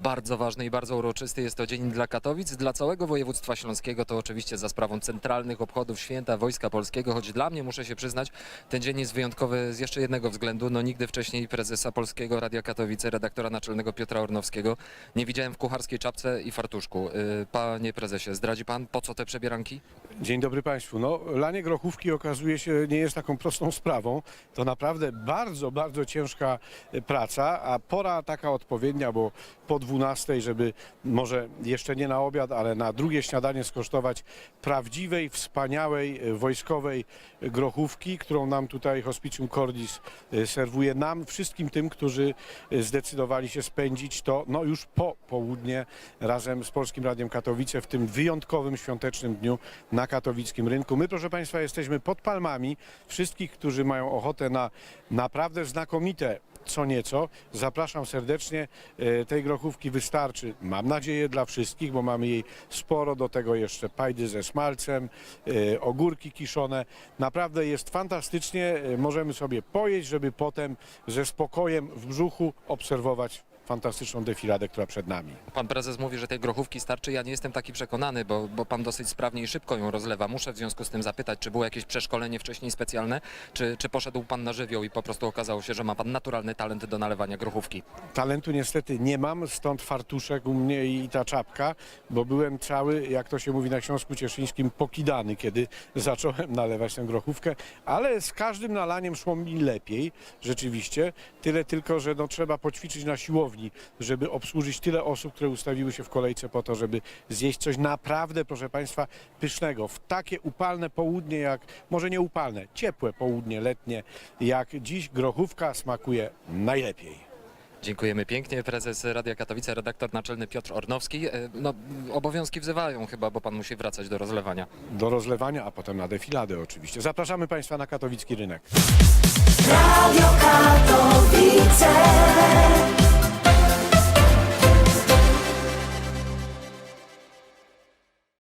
bardzo ważny i bardzo uroczysty. Jest to dzień dla Katowic, dla całego województwa śląskiego. To oczywiście za sprawą centralnych obchodów święta Wojska Polskiego, choć dla mnie, muszę się przyznać, ten dzień jest wyjątkowy z jeszcze jednego względu. No nigdy wcześniej prezesa Polskiego Radia Katowice, redaktora naczelnego Piotra Ornowskiego nie widziałem w kucharskiej czapce i fartuszku. Y, Panie prezesie, zdradzi pan, po co te przebieranki? Dzień dobry Państwu. No, lanie grochówki okazuje się nie jest taką prostą sprawą. To naprawdę bardzo, bardzo ciężka e, praca, a pora taka odpowiednia, bo po 12, żeby może jeszcze nie na obiad, ale na drugie śniadanie skosztować prawdziwej, wspaniałej, e, wojskowej grochówki, którą nam tutaj Hospicium Cordis e, serwuje nam, wszystkim tym, którzy zdecydowali się spędzić to no, już po południe razem z Polskim Radiem Katowice w tym wyjątkowym świątecznym dniu na katowickim rynku. My, proszę Państwa, jesteśmy pod palmami. Wszystkich, którzy mają ochotę na naprawdę znakomite co nieco. Zapraszam serdecznie. E, Tej grochówki wystarczy, mam nadzieję, dla wszystkich, bo mamy jej sporo. Do tego jeszcze pajdy ze smalcem, e, ogórki kiszone. Naprawdę jest fantastycznie. E, Możemy sobie pojeść, żeby potem ze spokojem w brzuchu obserwować fantastyczną defiladę, która przed nami. Pan prezes mówi, że tej grochówki starczy. Ja nie jestem taki przekonany, bo, bo pan dosyć sprawnie i szybko ją rozlewa. Muszę w związku z tym zapytać, czy było jakieś przeszkolenie wcześniej specjalne, czy, czy poszedł pan na żywioł i po prostu okazało się, że ma pan naturalny talent do nalewania grochówki. Talentu niestety nie mam, stąd fartuszek u mnie i ta czapka, bo byłem cały, jak to się mówi na Śląsku Cieszyńskim, pokidany, kiedy zacząłem nalewać tę grochówkę, ale z każdym nalaniem szło mi lepiej, rzeczywiście. Tyle tylko, że no, trzeba poćwiczyć na siłowni, żeby obsłużyć tyle osób, które ustawiły się w kolejce po to, żeby zjeść coś naprawdę, proszę Państwa, pysznego. W takie upalne południe, jak, może nie upalne, ciepłe południe letnie, jak dziś grochówka smakuje najlepiej. Dziękujemy pięknie. Prezes Radia Katowice, redaktor naczelny Piotr Ornowski. E, No, obowiązki wzywają chyba, bo pan musi wracać do rozlewania. do rozlewania, a potem na defiladę oczywiście. Zapraszamy Państwa na katowicki rynek.